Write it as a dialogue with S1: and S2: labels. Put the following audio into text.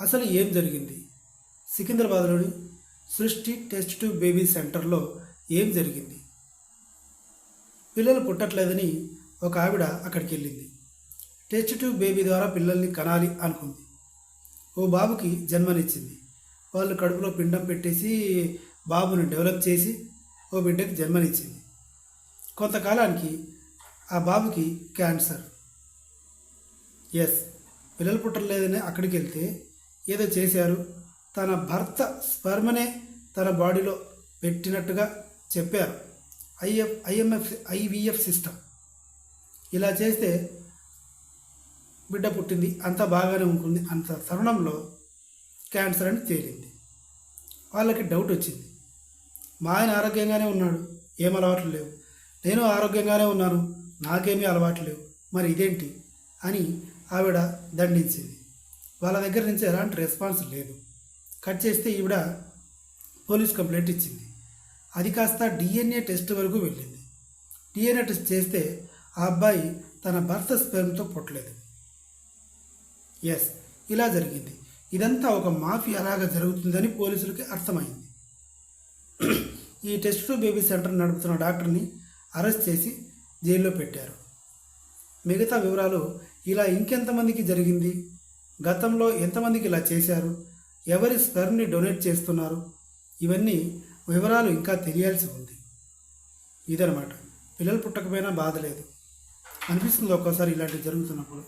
S1: అసలు ఏం జరిగింది? సికింద్రాబాద్లోని సృష్టి టెస్ట్ ట్యూబ్ బేబీ సెంటర్లో ఏం జరిగింది? పిల్లలు పుట్టట్లేదని ఒక ఆవిడ అక్కడికి వెళ్ళింది. టెస్ట్ ట్యూబ్ బేబీ ద్వారా పిల్లల్ని కనాలి అనుకుంది. ఓ బాబుకి జన్మనిచ్చింది. వాళ్ళు కడుపులో పిండం పెట్టేసి బాబుని డెవలప్ చేసి ఓ బిడ్డకి జన్మనిచ్చింది. కొంతకాలానికి ఆ బాబుకి క్యాన్సర్. ఎస్ పిల్లలు పుట్టలేదని అక్కడికి వెళ్తే ఏదో చేశారు తన భర్త స్పర్మనే తన బాడీలో పెట్టినట్టుగా చెప్పారు. ఐఎఫ్ ఐఎంఎఫ్ ఐవిఎఫ్ సిస్టమ్ ఇలా చేస్తే బిడ్డ పుట్టింది అంత బాగానే ఉంటుంది అంత తరుణంలో క్యాన్సర్ అని తేలింది. వాళ్ళకి డౌట్ వచ్చింది. మా ఆయన ఆరోగ్యంగానే ఉన్నాడు ఏం అలవాట్లు లేవు. నేను ఆరోగ్యంగానే ఉన్నాను నాకేమీ అలవాట్లు లేవు మరి ఇదేంటి అని ఆవిడ దండించింది. వాళ్ళ దగ్గర నుంచి ఎలాంటి రెస్పాన్స్ లేదు. కట్ చేస్తే ఈవిడ పోలీస్ కంప్లైంట్ ఇచ్చింది. అది కాస్త డిఎన్ఏ టెస్ట్ వరకు వెళ్ళింది. డిఎన్ఏ టెస్ట్ చేస్తే ఆ అబ్బాయి తన భర్త స్పెర్మ్తో పుట్టలేదు. ఎస్ ఇలా జరిగింది. ఇదంతా ఒక మాఫీ అలాగా జరుగుతుందని పోలీసులకి అర్థమైంది. ఈ టెస్ట్ టు బేబీ సెంటర్ నడుపుతున్న డాక్టర్ని అరెస్ట్ చేసి జైల్లో పెట్టారు. మిగతా వివరాలు ఇలా ఇంకెంతమందికి జరిగింది? గతంలో ఎంతమందికి ఇలా చేశారు? ఎవరి స్పెర్మ్ని డొనేట్ చేస్తున్నారు? ఇవన్నీ వివరాలు ఇంకా తెలియాల్సి ఉంది. ఇదనమాట పిల్లలు పుట్టకపోయినా బాధ లేదు. అనిపిస్తుంది ఒక్కోసారి ఇలాంటివి జరుగుతున్నప్పుడు.